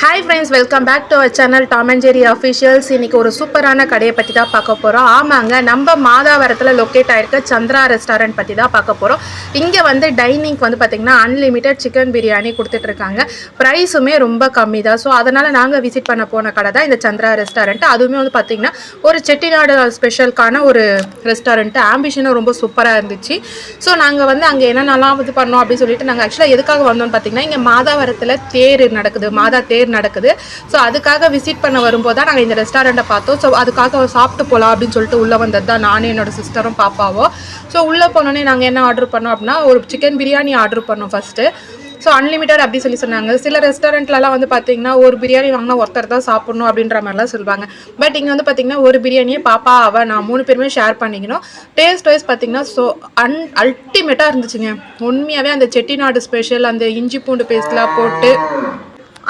Hi friends welcome back to our channel Tom and Jerry officials இன்னைக்கு ஒரு சூப்பரான கடையை பற்றி தான் பார்க்க போகிறோம் ஆமாங்க நம்ம மாதாவரத்தில் லொக்கேட் ஆகிருக்க சந்திரா ரெஸ்டாரண்ட் பற்றி தான் பார்க்க போகிறோம் இங்கே வந்து டைனிங்க்கு வந்து பார்த்திங்கன்னா அன்லிமிட்டெட் சிக்கன் பிரியாணி கொடுத்துட்ருக்காங்க. ப்ரைஸுமே ரொம்ப கம்மி தான். ஸோ அதனால் நாங்கள் விசிட் பண்ண போன கடை தான் இந்த சந்திரா ரெஸ்டாரண்ட் அதுவுமே வந்து பார்த்திங்கன்னா ஒரு செட்டிநாடு ஸ்பெஷலுக்கான ஒரு ரெஸ்டாரண்ட்டு ஆம்பிஷனும் ரொம்ப சூப்பராக இருந்துச்சு. ஸோ நாங்கள் வந்து அங்கே என்னென்னலாம் இது பண்ணோம் அப்படின்னு சொல்லிட்டு நாங்கள் ஆக்சுவலாக எதுக்காக வந்தோம்னு பார்த்தீங்கன்னா இங்கே மாதாவரத்தில் தேர் நடக்குது. மாதா தேர் நடக்குது. ஸோ அதுக்காக விசிட் பண்ண வரும்போது தான் நாங்கள் இந்த ரெஸ்டாரண்ட்டை பார்த்தோம். ஸோ அதுக்காக சாப்பிட்டு போகலாம் அப்படின்னு சொல்லிட்டு உள்ளே வந்தது தான் நானும் என்னோட சிஸ்டரும் பாப்பாவோ ஸோ உள்ளே போனோன்னே நாங்கள் என்ன ஆர்டர் பண்ணோம் அப்படின்னா ஒரு சிக்கன் பிரியாணி ஆர்டர் பண்ணோம் ஃபஸ்ட்டு ஸோ அன்லிமிட்டட் அப்படி சொல்லி சொன்னாங்க. சில ரெஸ்டாரண்ட்லலாம் வந்து பார்த்தீங்கன்னா ஒரு பிரியாணி வாங்கினா ஒருத்தர் தான் சாப்பிடணும் அப்படின்ற மாதிரிலாம் சொல்லுவாங்க. பட் இங்கே வந்து பார்த்தீங்கன்னா ஒரு பிரியாணியே பாப்பா அவ நான் மூணு பேருமே ஷேர் பண்ணிக்கணும். டேஸ்ட் வைஸ் பார்த்தீங்கன்னா ஸோ அன் அல்டிமேட்டாக இருந்துச்சுங்க. உண்மையாகவே அந்த செட்டிநாடு ஸ்பெஷல் அந்த இஞ்சி பூண்டு பேஸ்ட்லாம் போட்டு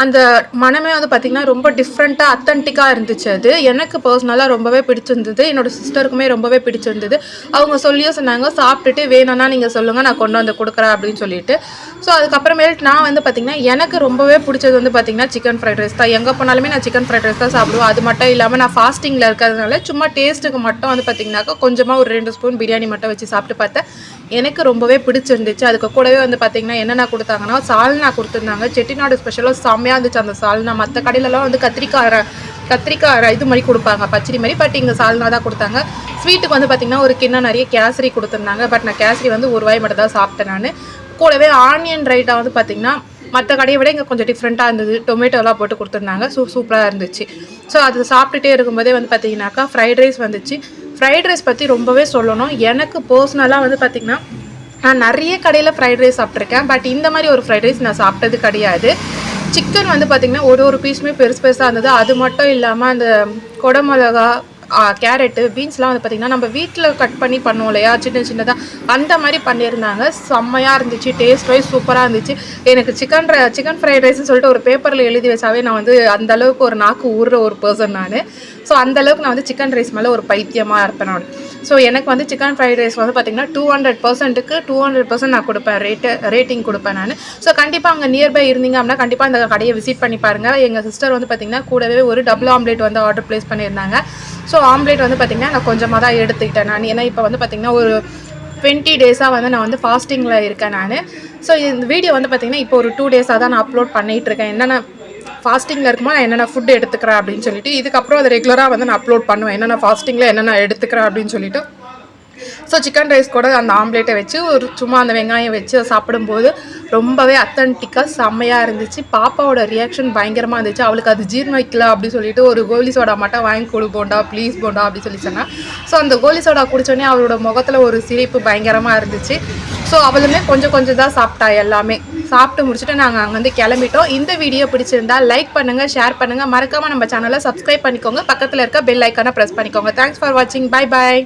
அந்த மனமே வந்து பார்த்திங்கன்னா ரொம்ப டிஃப்ரெண்ட்டாக அத்தன்டிக்காக இருந்துச்சு அது. எனக்கு பர்சனலாக ரொம்பவே பிடிச்சிருந்தது. என்னோட சிஸ்டருக்குமே ரொம்பவே பிடிச்சிருந்தது. அவங்க சொல்லியும் சொன்னாங்க சாப்பிட்டுட்டு வேணும்னா நீங்கள் சொல்லுங்கள் நான் கொண்டு வந்து கொடுக்குறேன் அப்படின்னு சொல்லிட்டு. ஸோ அதுக்கப்புறமேட்டு நான் வந்து பார்த்திங்கன்னா எனக்கு ரொம்பவே பிடிச்சது வந்து பார்த்திங்கன்னா சிக்கன் ஃப்ரைட் ரைஸ் தான். எங்கே போனாலுமே நான் சிக்கன் ஃப்ரைட் ரைஸ் தான் சாப்பிடுவேன். அது மட்டும் இல்லாமல் நான் ஃபாஸ்டிங்கில் இருக்கிறதுனால சும்மா டேஸ்ட்டுக்கு மட்டும் வந்து பார்த்திங்கனாக்கா கொஞ்சமாக ஒரு ரெண்டு ஸ்பூன் பிரியாணி மட்டும் வச்சு சாப்பிட்டு பார்த்தேன். எனக்கு ரொம்பவே பிடிச்சிருந்துச்சு. அதுக்கு கூடவே வந்து பார்த்திங்கன்னா என்னென்ன கொடுத்தாங்கன்னா சால்னா கொடுத்துருந்தாங்க. செட்டிநாடு ஸ்பெஷலாக செம்மையாக இருந்துச்சு அந்த சால்னா மற்ற கடையிலலாம் வந்து கத்திரிக்காய் ர- கத்திரிக்காய் இது மாதிரி கொடுப்பாங்க பச்சடி மாதிரி. பட் இங்கே சால்னா தான் கொடுத்தாங்க. ஸ்வீட்டுக்கு வந்து பார்த்திங்கன்னா ஒரு கிண்ணம் நிறைய கேசரி கொடுத்துருந்தாங்க. பட் நான் கேசரி வந்து ஒரு வாய் மட்டும் தான் சாப்பிட்டேன் நான். கூடவே ஆனியன் ரைட்டாக வந்து பார்த்திங்கன்னா மற்ற கடையை விட இங்கே கொஞ்சம் டிஃப்ரெண்ட்டாக இருந்தது. டொமேட்டோலாம் போட்டு கொடுத்துருந்தாங்க. சூ சூப்பராக இருந்துச்சு. ஸோ அது சாப்பிட்டுட்டே இருக்கும்போதே வந்து பார்த்தீங்கன்னாக்கா ஃப்ரைட் ரைஸ் வந்துச்சு. ஃப்ரைட் ரைஸ் பற்றி ரொம்பவே சொல்லணும். எனக்கு பர்சனலாக வந்து பார்த்திங்கன்னா நான் நிறைய கடையில் ஃப்ரைட் ரைஸ் சாப்பிட்ருக்கேன் பட் இந்த மாதிரி ஒரு ஃப்ரைட் ரைஸ் நான் சாப்பிட்டது கிடையாது. சிக்கன் வந்து பார்த்திங்கன்னா ஒரு ஒரு பீஸுமே பெருசு பெருசாக இருந்தது. அது மட்டும் இல்லாமல் அந்த கொடமிளகா கேரட்டு பீன்ஸ்லாம் வந்து பார்த்திங்கன்னா நம்ம வீட்டில் கட் பண்ணி பண்ணுவோம் இல்லையா? சின்ன சின்னதாக அந்த மாதிரி பண்ணியிருந்தாங்க. செம்மையாக இருந்துச்சு. டேஸ்ட் வைஸ் சூப்பராக இருந்துச்சு. எனக்கு சிக்கன் சிக்கன் ஃப்ரைட் ரைஸ்னு சொல்லிட்டு ஒரு பேப்பரில் எழுதி வச்சாவே நான் வந்து அந்த அளவுக்கு ஒரு நாக்கு ஊறுற ஒரு பர்சன் நான். ஸோ அந்த அளவுக்கு நான் வந்து சிக்கன் ரைஸ் மேலே ஒரு பைத்தியமாக இருப்பேன் நான். ஸோ எனக்கு வந்து சிக்கன் ஃப்ரைட் ரைஸ் வந்து பார்த்திங்கன்னா டூ ஹண்ட்ரட் பர்சன்ட்டுக்கு டூ ஹண்ட்ரட் பர்சன்ட் நான் கொடுப்பேன். ரேட்டு ரேட்டிங் கொடுப்பேன் நான். ஸோ கண்டிப்பாக அங்கே நியர்பை இருந்தீங்க அப்படின்னா கண்டிப்பாக அந்த கடையை விசிட் பண்ணி பாருங்கள் எங்கள் சிஸ்டர் வந்து பார்த்திங்கன்னா கூடவே ஒரு டபுள் ஆம்லேட் வந்து ஆர்டர் ப்ளேஸ் பண்ணியிருந்தாங்க. ஸோ ஆம்லேட் வந்து பார்த்திங்கன்னா நான் கொஞ்சமாக தான் எடுத்துக்கிட்டேன் நான். ஏன்னா இப்போ வந்து பார்த்திங்கன்னா ஒரு டுவெண்ட்டி டேஸாக வந்து நான் வந்து ஃபாஸ்டிங்கில் இருக்கேன் நான். ஸோ இந்த வீடியோ வந்து பார்த்திங்கன்னா இப்போ ஒரு டூ டேஸாக தான் நான் அப்லோட் பண்ணிகிட்டு இருக்கேன். என்னென்ன ஃபாஸ்டிங்கில் இருக்கும்போது நான் என்னென்ன ஃபுட் எடுத்துக்கிறேன் அப்படின்னு சொல்லிட்டு இதுக்கப்புறம் அதை ரெகுலராக வந்து நான் அப்லோட் பண்ணுவேன். என்னென்ன ஃபாஸ்டிங்கில் என்னென்ன எடுத்துக்கிறேன் அப்படின்னு சொல்லிட்டு. ஸோ சிக்கன் ரைஸ் கூட அந்த ஆம்லேட்டை வச்சு ஒரு சும்மா அந்த வெங்காயம் வச்சு சாப்பிடும்போது ரொம்பவே அத்தன்டிக்காக செம்மையாக இருந்துச்சு. பாப்பாவோட ரியாக்ஷன் பயங்கரமாக இருந்துச்சு. அவளுக்கு அது ஜீர்ணிக்கல அப்படி சொல்லிட்டு ஒரு கோலி சோடா மட்டும் வாங்கி கொடு போண்டா ப்ளீஸ் போண்டா அப்படி சொல்லி சொன்னால் ஸோ அந்த கோலி சோடா குடித்தோடனே அவளோட முகத்தில் ஒரு சிரிப்பு பயங்கரமாக இருந்துச்சு. ஸோ அவளுமே கொஞ்சம் கொஞ்சம் தான் சாப்பிட்டா எல்லாமே. சாப்பிட்டு முடிச்சுட்டு நாங்கள் அங்கேருந்து கிளம்பிட்டோம். இந்த வீடியோ பிடிச்சிருந்தா லைக் பண்ணுங்கள் ஷேர் பண்ணுங்கள் மறக்காமல் நம்ம சேனலை சப்ஸ்கிரைப் பண்ணிக்கோங்க. பக்கத்தில் இருக்க பெல் ஐக்கானை ப்ரெஸ் பண்ணிக்கோங்க. தேங்க்ஸ் ஃபார் வாட்சிங் பை பை